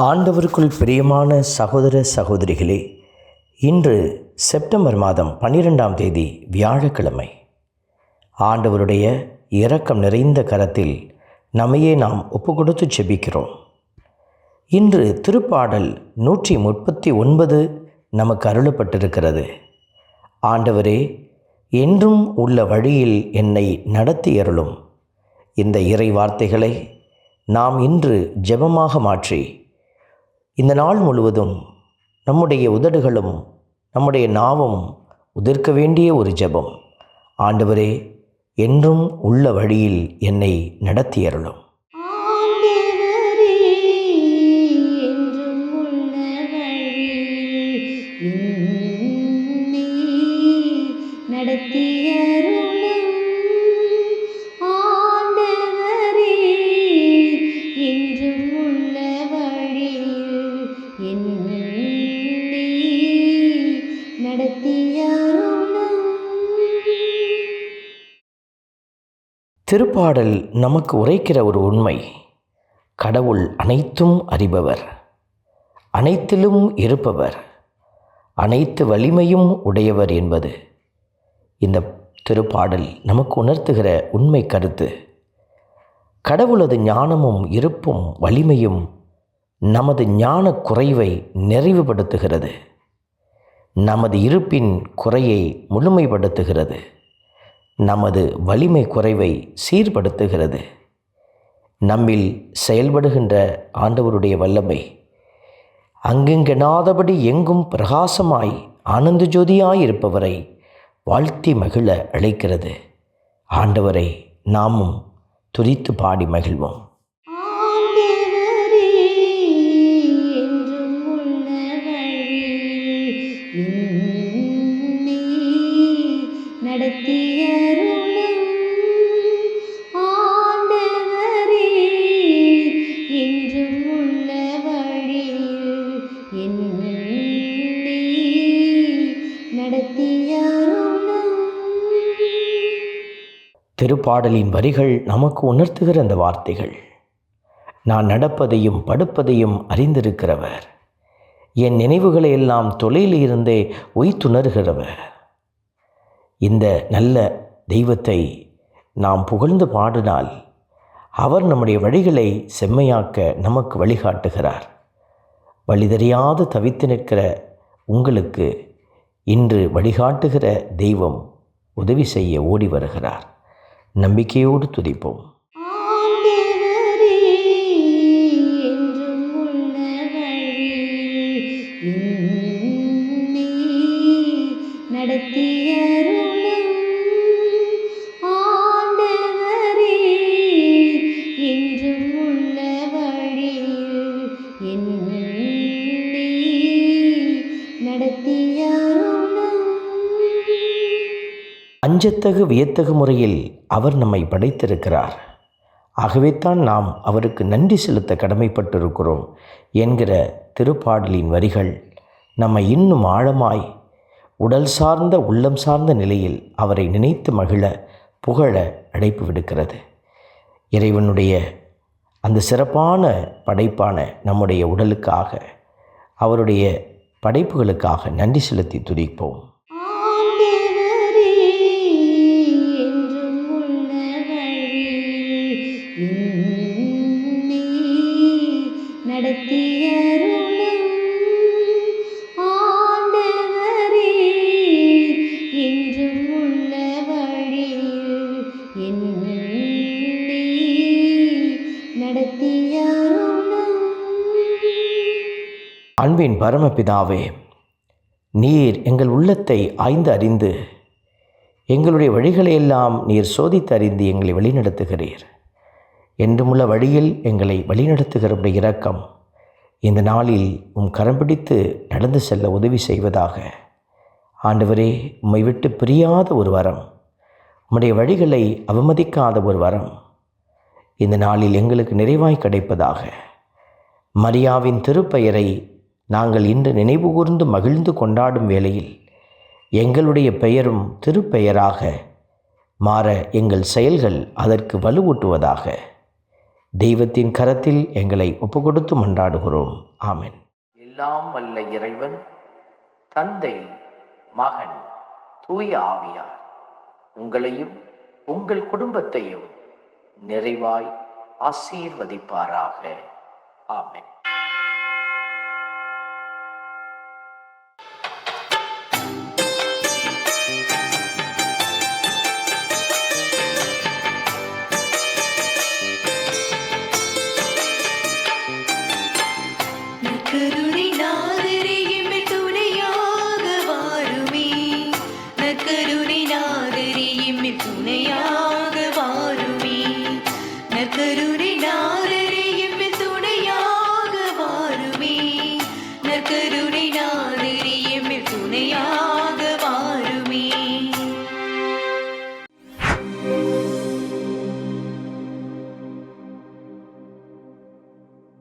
ஆண்டவருக்குள் பிரியமான சகோதர சகோதரிகளே இன்று செப்டம்பர் மாதம் பன்னிரெண்டாம் தேதி வியாழக்கிழமை. ஆண்டவருடைய இரக்கம் நிறைந்த கரத்தில் நம்மையே நாம் ஒப்பு கொடுத்து செபிக்கிறோம் இன்று திருப்பாடல் நூற்றி முப்பத்தி ஒன்பது நமக்கு அருளப்பட்டிருக்கிறது. ஆண்டவரே என்றும் உள்ள வழியில் என்னை நடத்தி அருளும் இந்த இறை வார்த்தைகளை நாம் இன்று ஜெபமாக மாற்றி இந்த நாள் முழுவதும் நம்முடைய உதடுகளும் நம்முடைய நாவும் உதிர்க்க வேண்டிய ஒரு ஜெபம். ஆண்டவரே என்றும் உள்ள வழியில் என்னை நடத்தியருளும். ஆண்டவரே திருப்பாடல் நமக்கு உரைக்கிற ஒரு உண்மை. கடவுள் அனைத்தும் அறிபவர். அனைத்திலும் இருப்பவர். அனைத்து வலிமையும் உடையவர் என்பது. இந்த திருப்பாடல் நமக்கு உணர்த்துகிற உண்மை கருத்து. கடவுளது ஞானமும் இருப்பும் வலிமையும் நமது ஞான குறைவை நிறைவுபடுத்துகிறது. நமது இருப்பின் குறையை முழுமைப்படுத்துகிறது. நமது வலிமை குறைவை சீர்படுத்துகிறது. நம்மில் செயல்படுகின்ற ஆண்டவருடைய வல்லமை அங்கெங்கெனாதபடி எங்கும் பிரகாசமாய் ஆனந்த ஜோதியாயிருப்பவரை வாழ்த்தி மகிழ அழைக்கிறது. ஆண்டவரை நாமும் துரித்து பாடி மகிழ்வோம். ஆண்டவரே என்றும் உள்ள வழியில் என்னை நடத்தியருளும் திருப்பாடலின் வரிகள் நமக்கு உணர்த்துகிற அந்த வார்த்தைகள். நான் நடப்பதையும் படுப்பதையும் அறிந்திருக்கிறவர். என் நினைவுகளை எல்லாம் தொலையில் இருந்தே உய்த்துணர்கிறவர். இந்த நல்ல தெய்வத்தை நாம் புகழ்ந்து பாடினால் அவர் நம்முடைய வழிகளை செம்மையாக்க நமக்கு வழிகாட்டுகிறார். வழிதறியாது தவித்து நிற்கிற உங்களுக்கு இன்று வழிகாட்டுகிற தெய்வம் உதவி செய்ய ஓடி வருகிறார். நம்பிக்கையோடு துதிப்போம். அஞ்சத்தகு வியத்தகு முறையில் அவர் நம்மை படைத்திருக்கிறார். ஆகவேத்தான் நாம் அவருக்கு நன்றி செலுத்த கடமைப்பட்டிருக்கிறோம் என்கிற திருப்பாடலின் வரிகள் நம்மை இன்னும் ஆழமாய் உடல் சார்ந்த உள்ளம் சார்ந்த நிலையில் அவரை நினைத்து மகிழ புகழ அழைப்பு விடுக்கிறது. இறைவனுடைய அந்த சிறப்பான படைப்பான நம்முடைய உடலுக்காக அவருடைய படைப்புகளுக்காக நன்றி செலுத்தி துதிப்போம். அன்பின் பரமபிதாவே நீர் எங்கள் உள்ளத்தை ஆய்ந்து அறிந்து எங்களுடைய வழிகளையெல்லாம் நீர் சோதித்து அறிந்து எங்களை வழிநடத்துகிறீர். என்றுமுள்ள வழியில் எங்களை வழிநடத்துகிறவருடைய இரக்கம் இந்த நாளில் உம் கரம் பிடித்து நடந்து செல்ல உதவி செய்வதாக. ஆண்டவரே உம்மை விட்டு பிரியாத ஒரு வரம் உம்முடைய வழிகளை அவமதிக்காத ஒரு வரம் இந்த நாளில் எங்களுக்கு நிறைவாய் கிடைப்பதாக. மரியாவின் திருப்பெயரை நாங்கள் இன்று நினைவுகூர்ந்து மகிழ்ந்து கொண்டாடும் வேளையில் எங்களுடைய பெயரும் திருப்பெயராக மாற எங்கள் செயல்கள் அதற்கு வலுவூட்டுவதாக. தெய்வத்தின் கரத்தில் எங்களை ஒப்பு கொடுத்து மன்றாடுகிறோம். ஆமென். எல்லாம் வல்ல இறைவன் தந்தை மகன் தூய ஆவியார் உங்களையும் உங்கள் குடும்பத்தையும் நிறைவாய் ஆசீர்வதிப்பாராக. ஆமென். மலர் கருணை நாதிரியும் துணையா